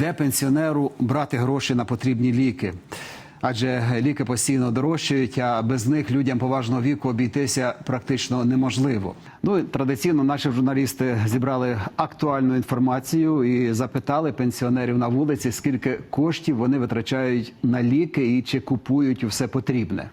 Де пенсіонеру брати гроші на потрібні ліки? Адже ліки постійно дорожчають, а без них людям поважного віку обійтися практично неможливо. Ну і традиційно наші журналісти зібрали актуальну інформацію і запитали пенсіонерів на вулиці, скільки коштів вони витрачають на ліки і чи купують усе потрібне.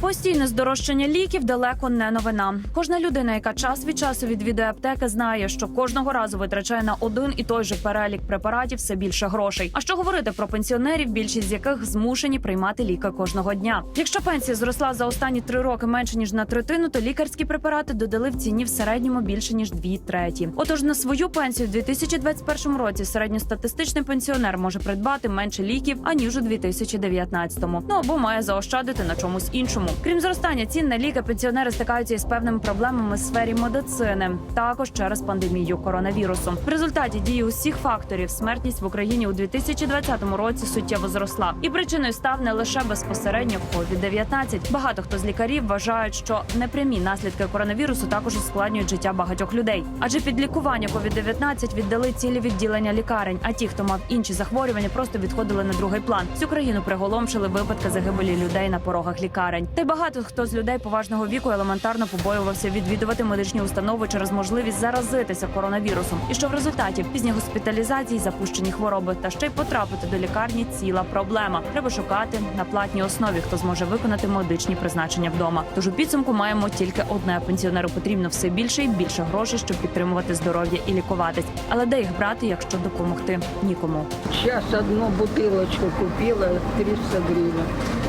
Постійне здорожчання ліків далеко не новина. Кожна людина, яка час від часу відвідує аптеки, знає, що кожного разу витрачає на один і той же перелік препаратів все більше грошей. А що говорити про пенсіонерів, більшість з яких змушені приймати ліки кожного дня. Якщо пенсія зросла за останні три роки менше ніж на третину, то лікарські препарати додали в ціні в середньому більше ніж дві треті. Отож, на свою пенсію у 2021 році середньостатистичний пенсіонер може придбати менше ліків аніж у 2019-му. Ну або має заощадити на чомусь іншому. Крім зростання цін на ліки, пенсіонери стикаються із певними проблемами в сфері медицини, також через пандемію коронавірусу. В результаті дії усіх факторів смертність в Україні у 2020 році суттєво зросла, і причиною став не лише безпосередньо COVID-19. Багато хто з лікарів вважають, що непрямі наслідки коронавірусу також ускладнюють життя багатьох людей. Адже під лікування COVID-19 віддали цілі відділення лікарень. А ті, хто мав інші захворювання, просто відходили на другий план. Всю країну приголомшили випадки загибелі людей на порогах лікарень. Та й багато хто з людей поважного віку елементарно побоювався відвідувати медичні установи через можливість заразитися коронавірусом, і що в результаті пізні госпіталізації, запущені хвороби та ще й потрапити до лікарні ціла проблема. Треба шукати на платній основі, хто зможе виконати медичні призначення вдома. Тож у підсумку маємо тільки одне: пенсіонеру потрібно все більше і більше грошей, щоб підтримувати здоров'я і лікуватись. Але де їх брати, якщо допомогти нікому? Сейчас одну бутылочку купила 300 гривен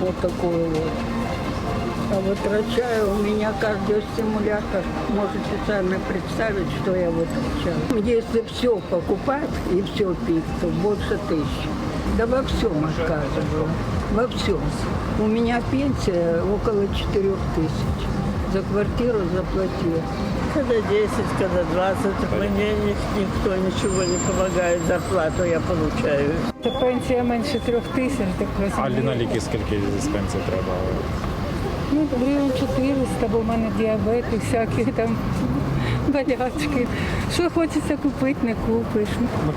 Вот такую вот. А вытрачаю у меня кардиостимулятор. Можете сами представить, что я вытрачаю. Если все покупать и все пить, то больше тысячи. Да во всем отказываю. Во всем. У меня пенсия около 4 тысяч. За квартиру заплатила. Когда 10, когда 20, мне ни- никто ничего не помогает, зарплату я получаю. Та пенсія менше трьох тисяч, так А розумієте. на ліки скільки з пенсії треба? Ну, гривень 400, бо в мене діабет і всякі там болячки. Що хочеться купити, не купиш.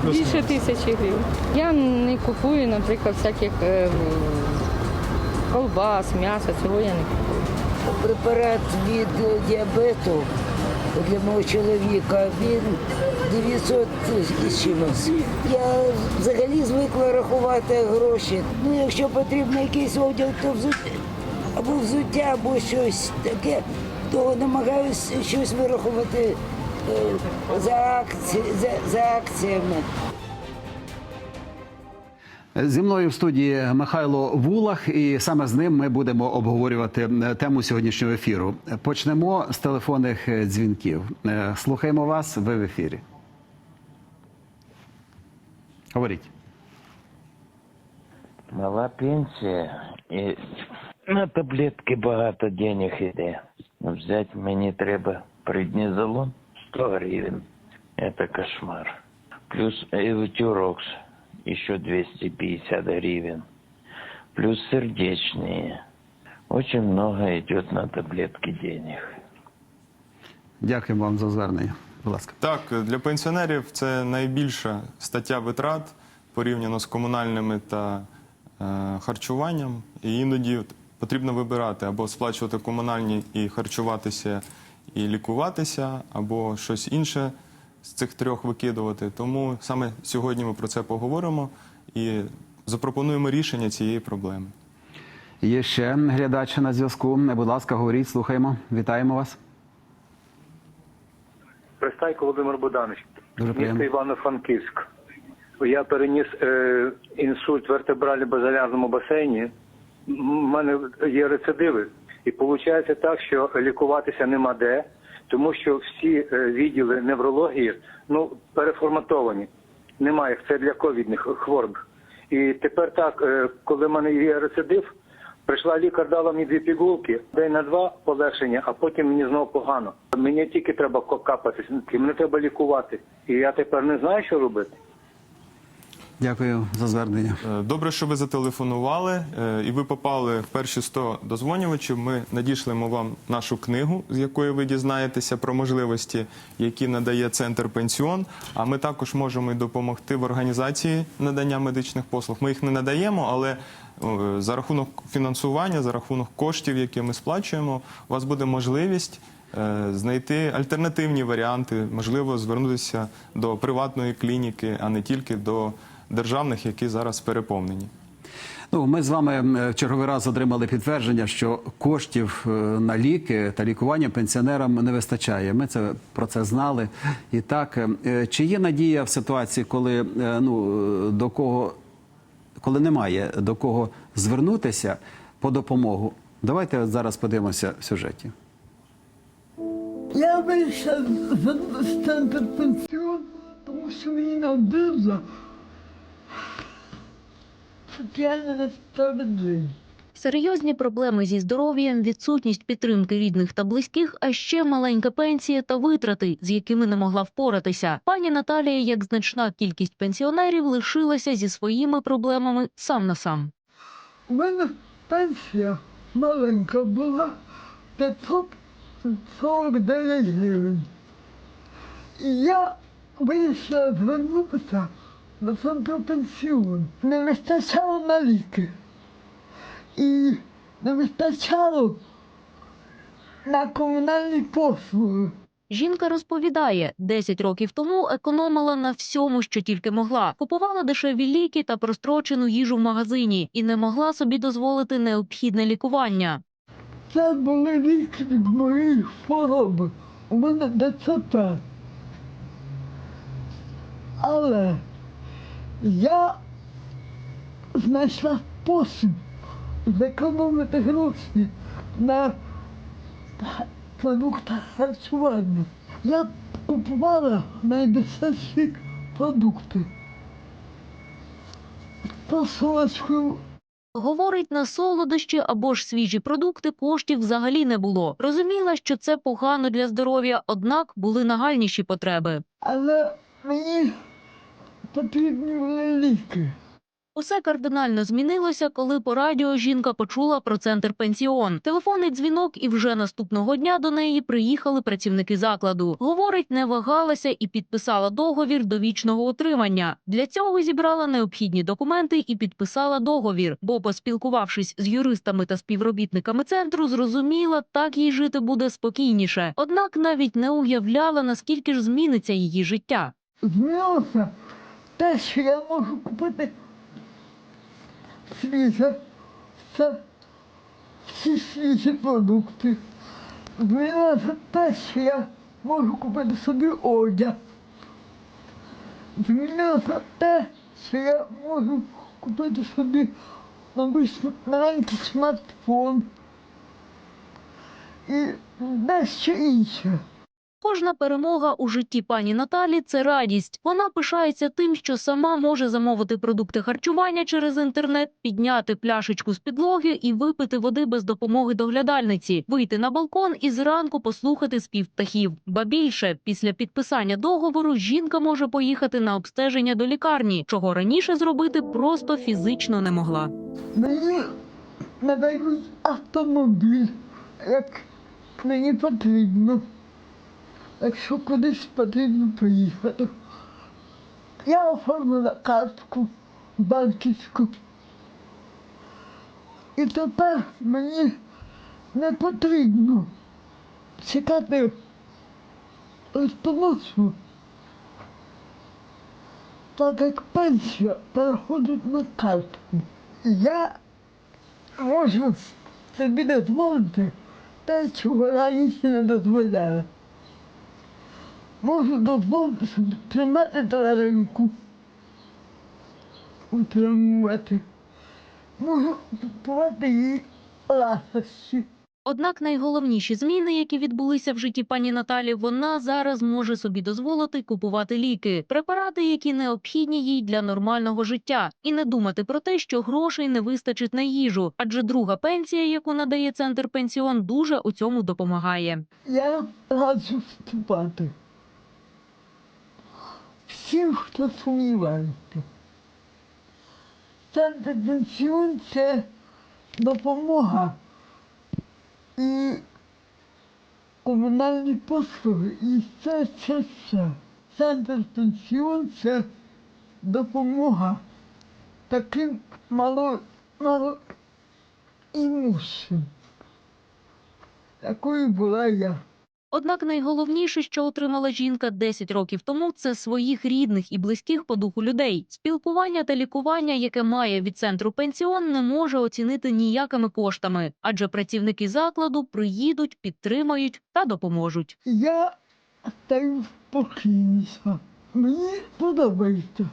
Більше тисячі гривень. Я не купую, наприклад, всяких е, колбас, м'яса, цього я не купую. препарат від діабету для мого чоловіка, він 900 з чимось. Я взагалі звикла рахувати гроші. Ну, якщо потрібно якийсь одяг, то взуття, або взуття, або щось таке, то намагаюся щось вирахувати е, за, акці, за, за акціями. Зі мною в студії Михайло Вулах, і саме з ним ми будемо обговорювати е, тему сьогоднішнього ефіру. Почнемо з телефонних е, дзвінків. Е, Слухаємо вас. Ви в ефірі. Говоріть. Мала пенсія і на таблетки багато денег іде. Взять мені треба преднізолон 100 гривен. Это кошмар. Плюс эвитюрокс еще 250 гривен. Плюс сердечные. Очень много идет на таблетки денег. Дякуємо вам за звернення. Будь ласка. Так, для пенсіонерів це найбільша стаття витрат порівняно з комунальними та е, харчуванням. І іноді потрібно вибирати або сплачувати комунальні і харчуватися і лікуватися, або щось інше з цих трьох викидувати. Тому саме сьогодні ми про це поговоримо і запропонуємо рішення цієї проблеми. Є ще глядач на зв'язку. Будь ласка, говоріть, слухаємо. Вітаємо вас. Пристайко Володимир Богданович, Дуже місто. Івано-Франківськ. Я переніс е, інсульт в вертебрально-базалярному басейні. У мене є рецидиви. І виходить так, що лікуватися нема де, тому що всі е, відділи неврології ну, переформатовані. Немає це для ковідних хвороб. І тепер так, е, коли в мене є рецидив, прийшла лікар, дала мені дві пігулки, день на два полегшення, а потім мені знову погано. Мені тільки треба капатись, мені треба лікувати. І я тепер не знаю, що робити. Дякую за звернення. Е, Добре, що ви зателефонували е, і ви попали в перші 100 дозвонювачів. Ми надішлемо вам нашу книгу, з якої ви дізнаєтеся про можливості, які надає центр пенсіон. А ми також можемо і допомогти в організації надання медичних послуг. Ми їх не надаємо, але е, за рахунок фінансування, за рахунок коштів, які ми сплачуємо, у вас буде можливість. Знайти альтернативні варіанти, можливо, звернутися до приватної клініки, а не тільки до державних, які зараз переповнені. Ну, ми з вами в черговий раз отримали підтвердження, що коштів е, на ліки та лікування пенсіонерам не вистачає. Ми це про це знали. І так, е, чи є надія в ситуації, коли е, ну до кого, коли немає до кого звернутися по допомогу? Давайте от зараз подивимося в сюжеті. Я вийшла з- з пенсіон, тому що мені несправедливість. Серйозні проблеми зі здоров'ям, відсутність підтримки рідних та близьких, а ще маленька пенсія та витрати, з якими не могла впоратися. Пані Наталія, як значна кількість пенсіонерів, лишилася зі своїми проблемами сам на сам. У мене пенсія маленька була 549 гривень. І я вирішила звернутися до центру пенсіон. Не вистачало на ліки. І не вистачало на комунальні послуги. Жінка розповідає, 10 років тому економила на всьому, що тільки могла. Купувала дешеві ліки та прострочену їжу в магазині і не могла собі дозволити необхідне лікування. Це були ліки від моєї хвороби. У мене ДЦП. Але я знайшла спосіб зекономити гроші на продуктах харчування. Я купувала найдешевші продукти. Посолочку Говорить, на солодощі або ж свіжі продукти коштів взагалі не було. Розуміла, що це погано для здоров'я, однак були нагальніші потреби. але мені потрібні були ліки. Усе кардинально змінилося, коли по радіо жінка почула про центр пенсіон. Телефонний дзвінок, і вже наступного дня до неї приїхали працівники закладу. Говорить, не вагалася і підписала договір довічного утримання. Для цього зібрала необхідні документи і підписала договір. Бо, поспілкувавшись з юристами та співробітниками центру, зрозуміла, так їй жити буде спокійніше. Однак навіть не уявляла, наскільки ж зміниться її життя. Змінилося те, що я можу купити свіже, це всі свіжі продукти. Змінилося те, що я можу купити собі одяг. Змінилося те, що я можу купити собі маленький смартфон і дещо інше. Кожна перемога у житті пані Наталі це радість. Вона пишається тим, що сама може замовити продукти харчування через інтернет, підняти пляшечку з підлоги і випити води без допомоги доглядальниці, вийти на балкон і зранку послухати спів птахів. Ба більше, після підписання договору жінка може поїхати на обстеження до лікарні, чого раніше зробити просто фізично не могла. Мені надають автомобіль, як мені потрібно. Якщо кудись потрібно поїхати. Я оформила картку банківську. І тепер мені не потрібно чекати листоносу, так як пенсія переходить на картку. Я можу собі дозволити те, чого раніше не дозволяла. Можу собі тримати тваринку, утримувати. Можу купувати їй ласощі. Однак найголовніші зміни, які відбулися в житті пані Наталі, вона зараз може собі дозволити купувати ліки, препарати, які необхідні їй для нормального життя, і не думати про те, що грошей не вистачить на їжу, адже друга пенсія, яку надає центр пенсіон, дуже у цьому допомагає. Я раджу вступати. Всім, хто сумнівається. Центр пенсіон це допомога і комунальні послуги. І це, це все. Центр пенсіон це допомога таким мало, мало імущим. Такою була я. Однак найголовніше, що отримала жінка 10 років тому, це своїх рідних і близьких по духу людей. Спілкування та лікування, яке має від центру пенсіон, не може оцінити ніякими коштами, адже працівники закладу приїдуть, підтримають та допоможуть. Я стаю спокійніша. Мені подобається,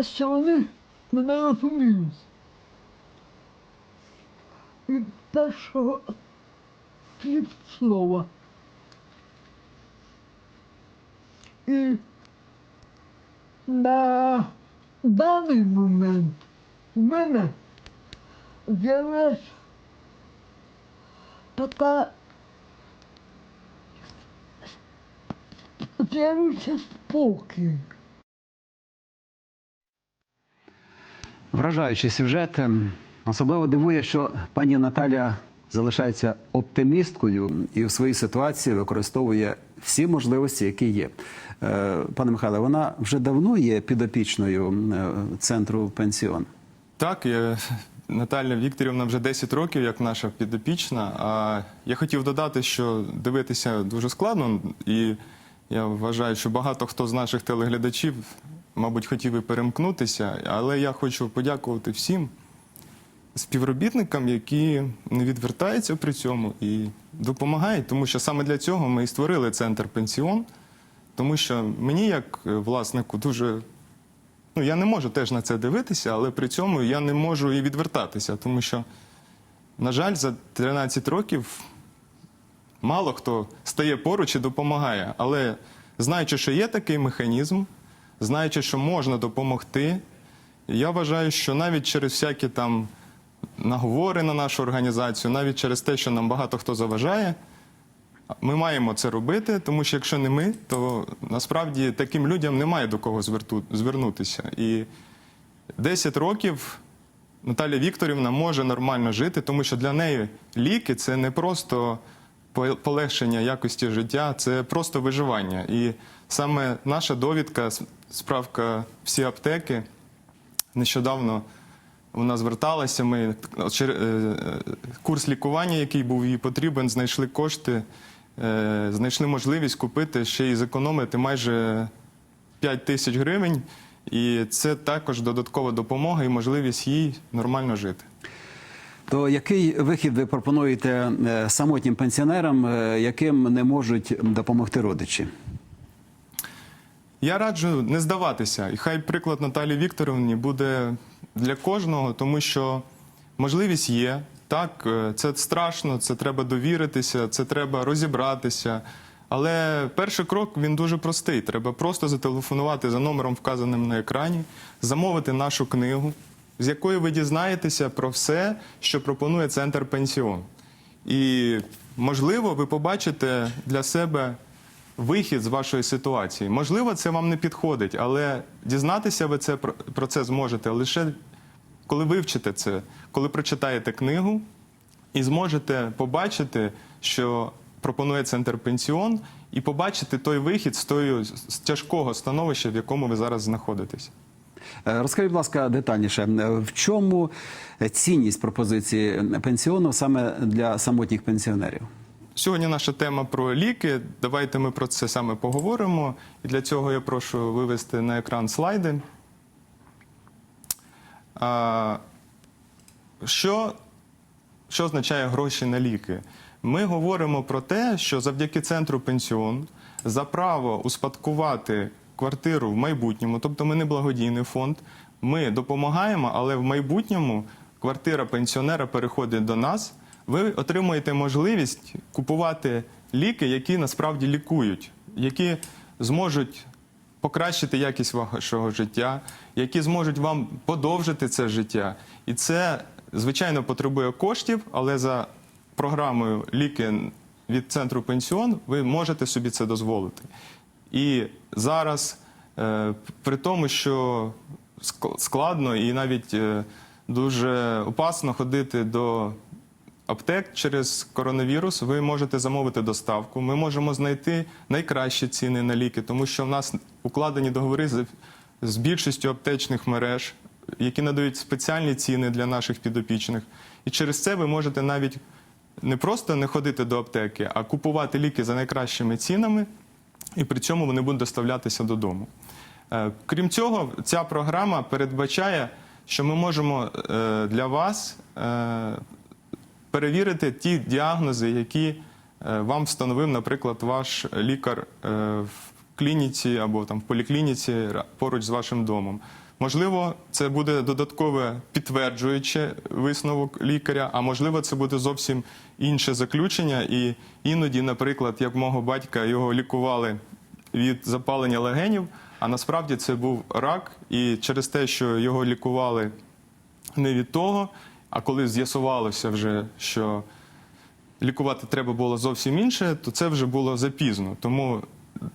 що вони мене розуміють. Від першого слова. І на даний момент у мене з'явилась така з'явився спокій. Вражаючий сюжет. Особливо дивує, що пані Наталя залишається оптимісткою і в своїй ситуації використовує всі можливості, які є. Е, Пане Михайле, вона вже давно є підопічною е, центру пенсіон. Так, я, Наталя Вікторівна вже 10 років, як наша підопічна. А я хотів додати, що дивитися дуже складно, і я вважаю, що багато хто з наших телеглядачів, мабуть, хотів і перемкнутися, але я хочу подякувати всім співробітникам, які не відвертаються при цьому і допомагають, тому що саме для цього ми і створили центр пенсіон. Тому що мені, як е, власнику, дуже ну я не можу теж на це дивитися, але при цьому я не можу і відвертатися, тому що, на жаль, за 13 років мало хто стає поруч і допомагає. Але знаючи, що є такий механізм, знаючи, що можна допомогти, я вважаю, що навіть через всякі там наговори на нашу організацію, навіть через те, що нам багато хто заважає. Ми маємо це робити, тому що якщо не ми, то насправді таким людям немає до кого звернутися. І 10 років Наталя Вікторівна може нормально жити, тому що для неї ліки це не просто полегшення якості життя, це просто виживання. І саме наша довідка, справка всі аптеки нещодавно вона зверталася. Ми чер- е, курс лікування, який був їй потрібен, знайшли кошти, е, знайшли можливість купити ще й зекономити майже 5 тисяч гривень. І це також додаткова допомога і можливість їй нормально жити. То який вихід ви пропонуєте е, самотнім пенсіонерам, е, яким не можуть допомогти родичі? Я раджу не здаватися. І хай приклад Наталі Вікторівні буде для кожного, тому що можливість є. Так, е, це страшно, це треба довіритися, це треба розібратися. Але перший крок він дуже простий. Треба просто зателефонувати за номером, вказаним на екрані, замовити нашу книгу, з якої ви дізнаєтеся про все, що пропонує центр пенсіон. І можливо, ви побачите для себе вихід з вашої ситуації. Можливо, це вам не підходить, але дізнатися ви це про, про це зможете лише коли вивчите це, коли прочитаєте книгу і зможете побачити, що пропонує центр пенсіон, і побачити той вихід з тою з тяжкого становища, в якому ви зараз знаходитесь. Е, Розкажіть, будь ласка, детальніше, е, в чому цінність пропозиції пенсіону саме для самотніх пенсіонерів? Сьогодні наша тема про ліки. Давайте ми про це саме поговоримо. І для цього я прошу вивести на екран слайди. Що, що означає гроші на ліки? Ми говоримо про те, що завдяки центру пенсіон за право успадкувати квартиру в майбутньому, тобто ми не благодійний фонд, ми допомагаємо, але в майбутньому квартира пенсіонера переходить до нас. Ви отримуєте можливість купувати ліки, які насправді лікують, які зможуть покращити якість вашого життя, які зможуть вам подовжити це життя. І це, звичайно, потребує коштів, але за програмою ліки від центру пенсіон ви можете собі це дозволити. І зараз, е, при тому, що складно і навіть е, дуже опасно ходити до аптек через коронавірус. Ви можете замовити доставку. Ми можемо знайти найкращі ціни на ліки, тому що в нас укладені договори з, з більшістю аптечних мереж, які надають спеціальні ціни для наших підопічних. І через це ви можете навіть не просто не ходити до аптеки, а купувати ліки за найкращими цінами, і при цьому вони будуть доставлятися додому. Е, Крім цього, ця програма передбачає, що ми можемо е, для вас е, перевірити ті діагнози, які вам встановив, наприклад, ваш лікар в клініці або там в поліклініці поруч з вашим домом. Можливо, це буде додаткове підтверджуюче висновок лікаря, а можливо, це буде зовсім інше заключення. І іноді, наприклад, як мого батька його лікували від запалення легенів, а насправді це був рак, і через те, що його лікували не від того, а коли з'ясувалося вже, що лікувати треба було зовсім інше, то це вже було запізно. Тому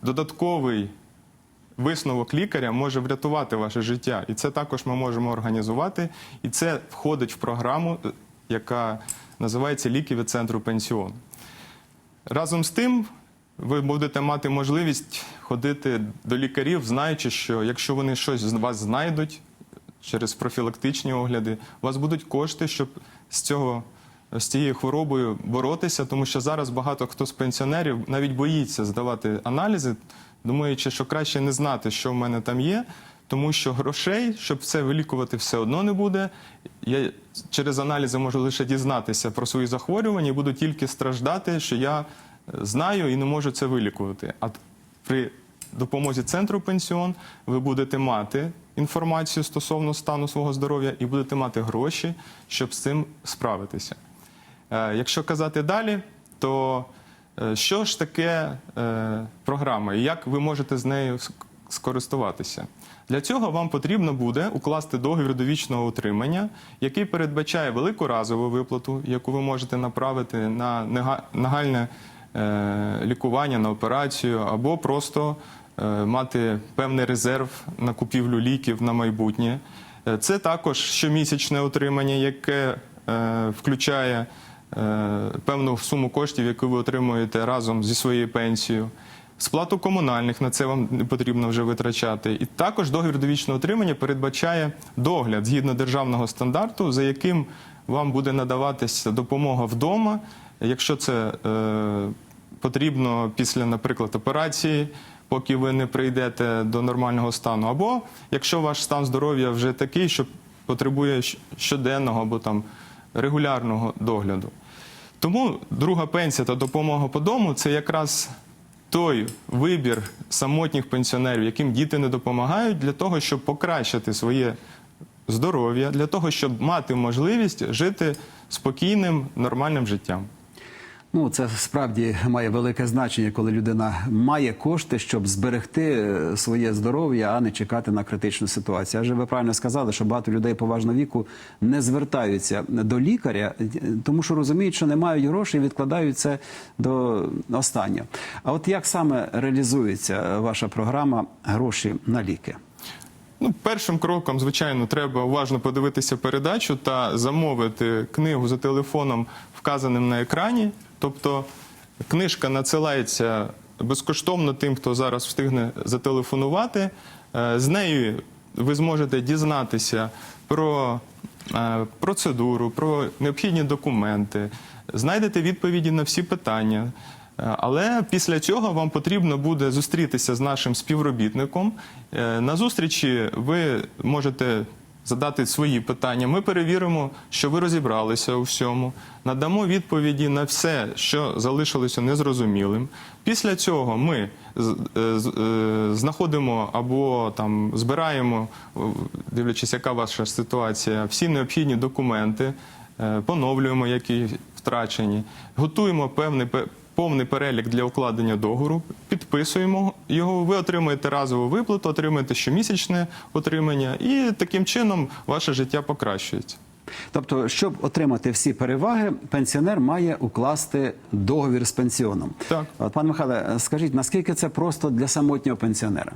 додатковий висновок лікаря може врятувати ваше життя. І це також ми можемо організувати. І це входить в програму, е, яка називається Ліки від центру пенсіон. Разом з тим, ви будете мати можливість ходити до лікарів, знаючи, що якщо вони щось з вас знайдуть через профілактичні огляди, у вас будуть кошти, щоб з цього. З цією хворобою боротися, тому що зараз багато хто з пенсіонерів навіть боїться здавати аналізи, думаючи, що краще не знати, що в мене там є, тому що грошей, щоб це вилікувати, все одно не буде. Я через аналізи можу лише дізнатися про свої захворювання і буду тільки страждати, що я е, знаю і не можу це вилікувати. А при допомозі центру пенсіон ви будете мати інформацію стосовно стану свого здоров'я і будете мати гроші, щоб з цим справитися. Е, Якщо казати далі, то е, що ж таке е, програма і як ви можете з нею скористуватися? Для цього вам потрібно буде укласти договір довічного утримання, який передбачає велику разову виплату, яку ви можете направити на нагальне лікування, на операцію, або просто мати певний резерв на купівлю ліків на майбутнє. Це також щомісячне утримання, яке включає певну суму коштів, яку ви отримуєте разом зі своєю пенсією. Сплату комунальних на це вам не потрібно вже витрачати. І також договір довічного отримання передбачає догляд згідно державного стандарту, за яким вам буде надаватися допомога вдома, якщо це е, потрібно після, наприклад, операції, поки ви не прийдете до нормального стану, або якщо ваш стан здоров'я вже такий, що потребує щоденного або там регулярного догляду. Тому друга пенсія та допомога по дому це якраз той вибір самотніх пенсіонерів, яким діти не допомагають, для того, щоб покращити своє здоров'я, для того, щоб мати можливість жити спокійним, нормальним життям. Ну, це справді має велике значення, коли людина має кошти, щоб зберегти е, своє здоров'я, а не чекати на критичну ситуацію. Адже ви правильно сказали, що багато людей поважного віку не звертаються до лікаря, е, тому що розуміють, що не мають грошей, і відкладають це до останнього. А от як саме реалізується ваша програма гроші на ліки? Ну, першим кроком, звичайно, треба уважно подивитися передачу та замовити книгу за телефоном, вказаним на екрані. Тобто книжка надсилається безкоштовно тим, хто зараз встигне зателефонувати. Е, З нею ви зможете дізнатися про е, процедуру, про необхідні документи, знайдете відповіді на всі питання. Е, Але після цього вам потрібно буде зустрітися з нашим співробітником. На зустрічі ви можете задати свої питання. Ми перевіримо, що ви розібралися у всьому, надамо відповіді на все, що залишилося незрозумілим. Після цього ми е, е, знаходимо або там збираємо, е, дивлячись, яка ваша ситуація, всі необхідні документи, поновлюємо, які втрачені, готуємо певний пе- повний перелік для укладення договору, підписуємо його. Ви отримуєте разову виплату, отримуєте щомісячне отримання, і таким чином ваше життя покращується. Тобто, щоб отримати всі переваги, пенсіонер має укласти договір з пенсіоном. Так. Пане Михайле, скажіть, наскільки це просто для самотнього пенсіонера?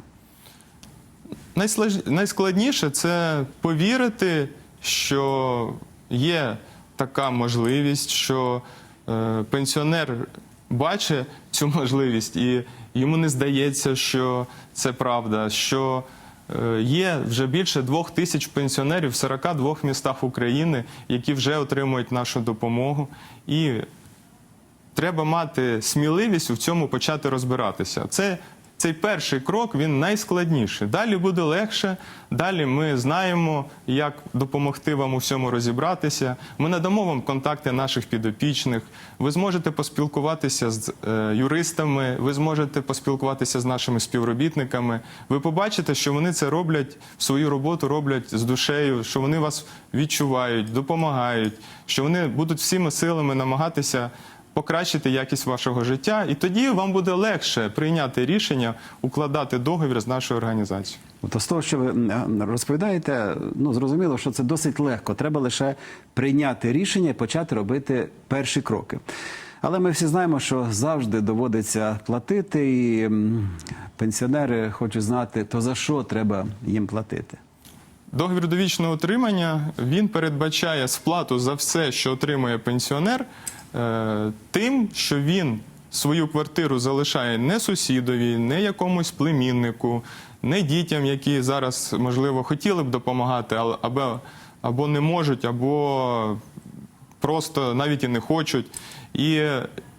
Найскладніше це повірити що є така можливість, що е, пенсіонер бачить цю можливість, і йому не здається, що це правда. що е, Є вже більше двох тисяч пенсіонерів в 42 містах України, які вже отримують нашу допомогу. І треба мати сміливість у цьому почати розбиратися. Це цей перший крок він найскладніший. Далі буде легше. Далі ми знаємо, як допомогти вам у всьому розібратися. Ми надамо вам контакти наших підопічних. Ви зможете поспілкуватися з е, юристами, ви зможете поспілкуватися з нашими співробітниками. Ви побачите, що вони це роблять свою роботу, роблять з душею, що вони вас відчувають, допомагають, що вони будуть всіми силами намагатися покращити якість вашого життя, і тоді вам буде легше прийняти рішення укладати договір з нашою організацією. То з того, що ви розповідаєте, ну зрозуміло, що це досить легко. Треба лише прийняти рішення і почати робити перші кроки. Але ми всі знаємо, що завжди доводиться платити, і пенсіонери хочуть знати, то за що треба їм платити. Договір довічного утримання він передбачає сплату за все, що отримує пенсіонер, тим, що він свою квартиру залишає не сусідові, не якомусь племіннику, не дітям, які зараз, можливо, хотіли б допомагати, або, або не можуть, або просто навіть і не хочуть. І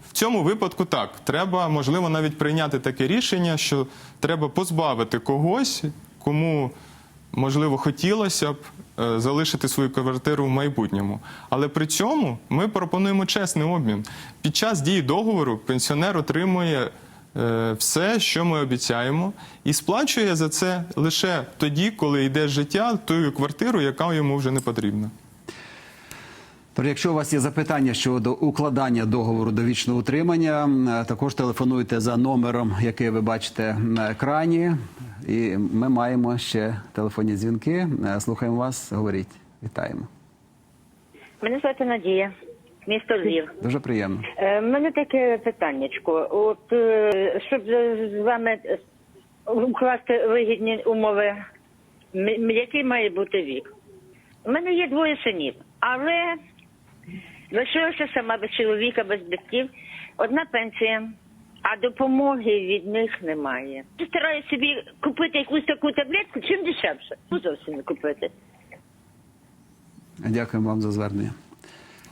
в цьому випадку так, треба, можливо, навіть прийняти таке рішення, що треба позбавити когось, кому, можливо, хотілося б е, залишити свою квартиру в майбутньому. Але при цьому ми пропонуємо чесний обмін. Під час дії договору пенсіонер отримує е, все, що ми обіцяємо, і сплачує за це лише тоді, коли йде життя тою квартиру, яка йому вже не потрібна. Якщо у вас є запитання щодо укладання договору довічного утримання, також телефонуйте за номером, який ви бачите на екрані. І ми маємо ще телефонні дзвінки. Е, Слухаємо вас. Говоріть. Вітаємо. Мене звати Надія, місто Львів. Дуже приємно. Е, мене таке питаннячко. От е, щоб з вами е, укласти вигідні умови, який має бути вік? У мене є двоє синів, але лишилася сама без чоловіка, без батьків. Одна пенсія, а допомоги від них немає. Стараюся собі купити якусь таку таблетку, чим дешевше. Ну, зовсім не купити. Дякуємо вам за звернення.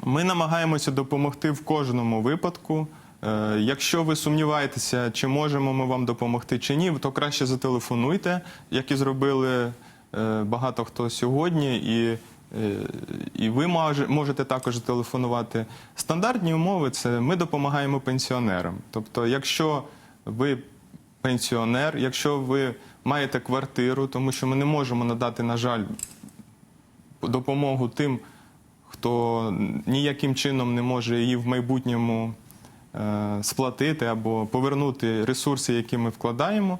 Ми намагаємося допомогти в кожному випадку. Е, Якщо ви сумніваєтеся, чи можемо ми вам допомогти чи ні, то краще зателефонуйте, як і зробили е, багато хто сьогодні, і, і ви можете також телефонувати. Стандартні умови це ми допомагаємо пенсіонерам. Тобто, якщо ви пенсіонер, якщо ви маєте квартиру, тому що ми не можемо надати, на жаль, допомогу тим, хто ніяким чином не може її в майбутньому е, сплатити або повернути ресурси, які ми вкладаємо.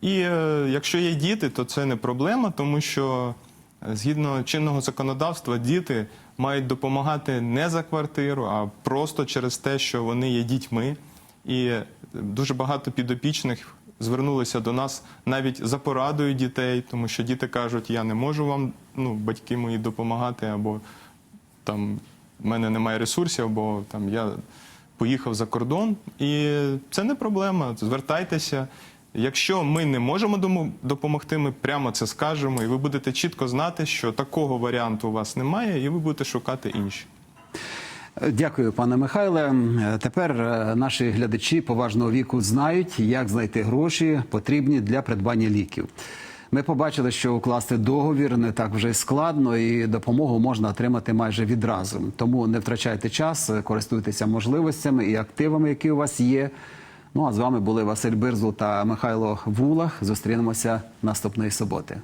І е, якщо є діти, то це не проблема, тому що е, згідно чинного законодавства діти мають допомагати не за квартиру, а просто через те, що вони є дітьми. І дуже багато підопічних звернулися до нас навіть за порадою дітей, тому що діти кажуть, я не можу вам, ну, батьки мої допомагати, або там в мене немає ресурсів, або там я поїхав за кордон. І це не проблема. Звертайтеся. Якщо ми не можемо допомогти, ми прямо це скажемо, і ви будете чітко знати, що такого варіанту у вас немає, і ви будете шукати інші. Дякую, пане Михайле. Е, Тепер е, наші глядачі поважного віку знають, як знайти гроші, потрібні для придбання ліків. Ми побачили, що укласти договір не так вже складно, і допомогу можна отримати майже відразу. Тому не втрачайте час, е, користуйтеся можливостями і активами, які у вас є. Ну а з вами були Василь Бирзу та Михайло Вулах. Зустрінемося наступної суботи.